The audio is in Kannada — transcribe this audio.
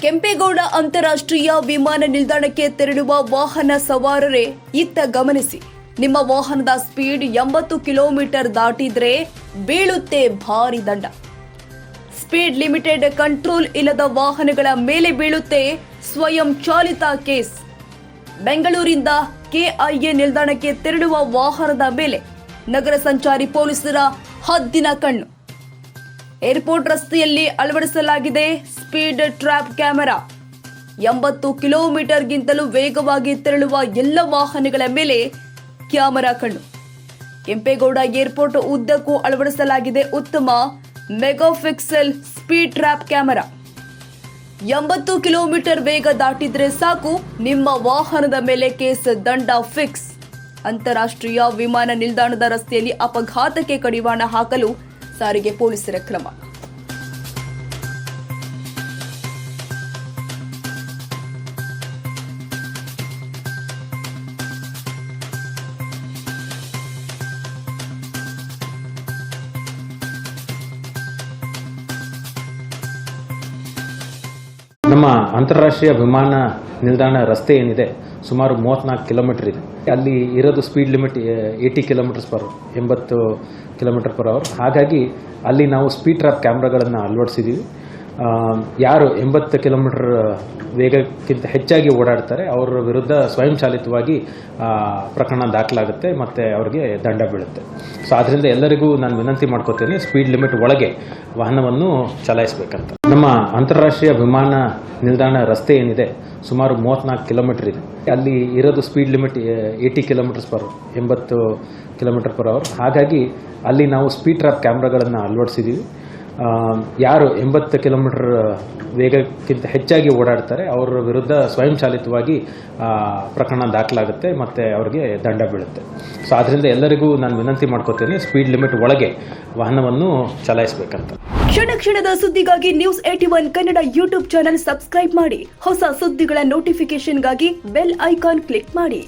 ಕೆಂಪೇಗೌಡ ಅಂತಾರಾಷ್ಟ್ರೀಯ ವಿಮಾನ ನಿಲ್ದಾಣಕ್ಕೆ ತೆರಳುವ ವಾಹನ ಸವಾರರೇ, ಇತ್ತ ಗಮನಿಸಿ. ನಿಮ್ಮ ವಾಹನದ ಸ್ಪೀಡ್ ಎಂಬತ್ತು ಕಿಲೋಮೀಟರ್ ದಾಟಿದ್ರೆ ಬೀಳುತ್ತೆ ಭಾರಿ ದಂಡ. ಸ್ಪೀಡ್ ಲಿಮಿಟೆಡ್ ಕಂಟ್ರೋಲ್ ಇಲ್ಲದ ವಾಹನಗಳ ಮೇಲೆ ಬೀಳುತ್ತೆ ಸ್ವಯಂ ಚಾಲಿತ ಕೇಸ್. ಬೆಂಗಳೂರಿಂದ ಕೆಐಎ ನಿಲ್ದಾಣಕ್ಕೆ ತೆರಳುವ ವಾಹನದ ಮೇಲೆ ನಗರ ಸಂಚಾರಿ ಪೊಲೀಸರ ಹದ್ದಿನ ಕಣ್ಣು. ಏರ್ಪೋರ್ಟ್ ರಸ್ತೆಯಲ್ಲಿ ಅಳವಡಿಸಲಾಗಿದೆ ಸ್ಪೀಡ್ ಟ್ರ್ಯಾಪ್ ಕ್ಯಾಮೆರಾ. ಎಂಬತ್ತು ಕಿಲೋಮೀಟರ್ಗಿಂತಲೂ ವೇಗವಾಗಿ ತೆರಳುವ ಎಲ್ಲ ವಾಹನಗಳ ಮೇಲೆ ಕ್ಯಾಮೆರಾ ಕಣ್ಣು. ಕೆಂಪೇಗೌಡ ಏರ್ಪೋರ್ಟ್ ಉದ್ದಕ್ಕೂ ಅಳವಡಿಸಲಾಗಿದೆ ಉತ್ತಮ ಮೆಗಾಫಿಕ್ಸೆಲ್ ಸ್ಪೀಡ್ ಟ್ರ್ಯಾಪ್ ಕ್ಯಾಮೆರಾ. ಎಂಬತ್ತು ಕಿಲೋಮೀಟರ್ ವೇಗ ದಾಟಿದ್ರೆ ಸಾಕು ನಿಮ್ಮ ವಾಹನದ ಮೇಲೆ ಕೇಸ್ ದಂಡ ಫಿಕ್ಸ್. ಅಂತಾರಾಷ್ಟ್ರೀಯ ವಿಮಾನ ನಿಲ್ದಾಣದ ರಸ್ತೆಯಲ್ಲಿ ಅಪಘಾತಕ್ಕೆ ಕಡಿವಾಣ ಹಾಕಲು ಸಾರಿಗೆ ಪೊಲೀಸರ ಕ್ರಮ. ನಮ್ಮ ಅಂತಾರಾಷ್ಟ್ರೀಯ ವಿಮಾನ ನಿಲ್ದಾಣ ರಸ್ತೆ ಏನಿದೆ, ಸುಮಾರು ಮೂವತ್ತ್ನಾಲ್ಕು ಕಿಲೋಮೀಟರ್ ಇದೆ. ಅಲ್ಲಿ ಇರೋದು speed limit eighty kilometres per ಎಂಬತ್ತು ಕಿಲೋಮೀಟರ್ ಪರ್ ಅವರ್ ಹಾಗಾಗಿ ಅಲ್ಲಿ ನಾವು ಸ್ಪೀಡ್ ಟ್ರಾಪ್ ಕ್ಯಾಮ್ರಾಗಳನ್ನು ಅಳವಡಿಸಿದ್ದೀವಿ ಯಾರು ಎಂಬತ್ತು ಕಿಲೋಮೀಟರ್ ವೇಗಕ್ಕಿಂತ ಹೆಚ್ಚಾಗಿ ಓಡಾಡ್ತಾರೆ, ಅವರ ವಿರುದ್ಧ ಸ್ವಯಂಚಾಲಿತವಾಗಿ ಪ್ರಕರಣ ದಾಖಲಾಗುತ್ತೆ, ಮತ್ತು ಅವರಿಗೆ ದಂಡ ಬೀಳುತ್ತೆ. ಸೊ ಆದ್ದರಿಂದ ಎಲ್ಲರಿಗೂ ನಾನು ವಿನಂತಿ ಮಾಡ್ಕೋತೇನೆ ಸ್ಪೀಡ್ ಲಿಮಿಟ್ ಒಳಗೆ ವಾಹನವನ್ನು ಚಲಾಯಿಸಬೇಕಂತ. ನಮ್ಮ ಅಂತಾರಾಷ್ಟ್ರೀಯ ವಿಮಾನ ನಿಲ್ದಾಣ ರಸ್ತೆ ಏನಿದೆ, ಸುಮಾರು ಮೂವತ್ತ್ನಾಲ್ಕು ಕಿಲೋಮೀಟರ್ ಇದೆ. ಅಲ್ಲಿ ಇರೋದು speed limit eighty kilometres per ಎಂಬತ್ತು ಕಿಲೋಮೀಟರ್ ಪರ್ ಅವರ್ ಹಾಗಾಗಿ ಅಲ್ಲಿ ನಾವು ಸ್ಪೀಡ್ ಟ್ರಾಪ್ ಕ್ಯಾಮ್ರಾಗಳನ್ನು ಅಳವಡಿಸಿದ್ದೀವಿ ಯಾರು ಎಂಬತ್ತು ಕಿಲೋಮೀಟರ್ ವೇಗಕ್ಕಿಂತ ಹೆಚ್ಚಾಗಿ ಓಡಾಡ್ತಾರೆ, ಅವರ ವಿರುದ್ಧ ಸ್ವಯಂಚಾಲಿತವಾಗಿ ಪ್ರಕರಣ ದಾಖಲಾಗುತ್ತೆ, ಮತ್ತು ಅವರಿಗೆ ದಂಡ ಬೀಳುತ್ತೆ. ಸೊ ಆದ್ದರಿಂದ ಎಲ್ಲರಿಗೂ ನಾನು ವಿನಂತಿ ಮಾಡ್ಕೋತೇನೆ ಸ್ಪೀಡ್ ಲಿಮಿಟ್ ಒಳಗೆ ವಾಹನವನ್ನು ಚಲಾಯಿಸಬೇಕಂತ. ಕ್ಷಣ ಕ್ಷಣದ ಸುದ್ದಿಗಾಗಿ news eighty one Kannada YouTube channel subscribe ಮಾಡಿ. ಹೊಸ ಸುದ್ದಿಗಳ ನೋಟಿಫಿಕೇಶನ್ಗಾಗಿ ಬೆಲ್ ಐಕಾನ್ ಕ್ಲಿಕ್ ಮಾಡಿ.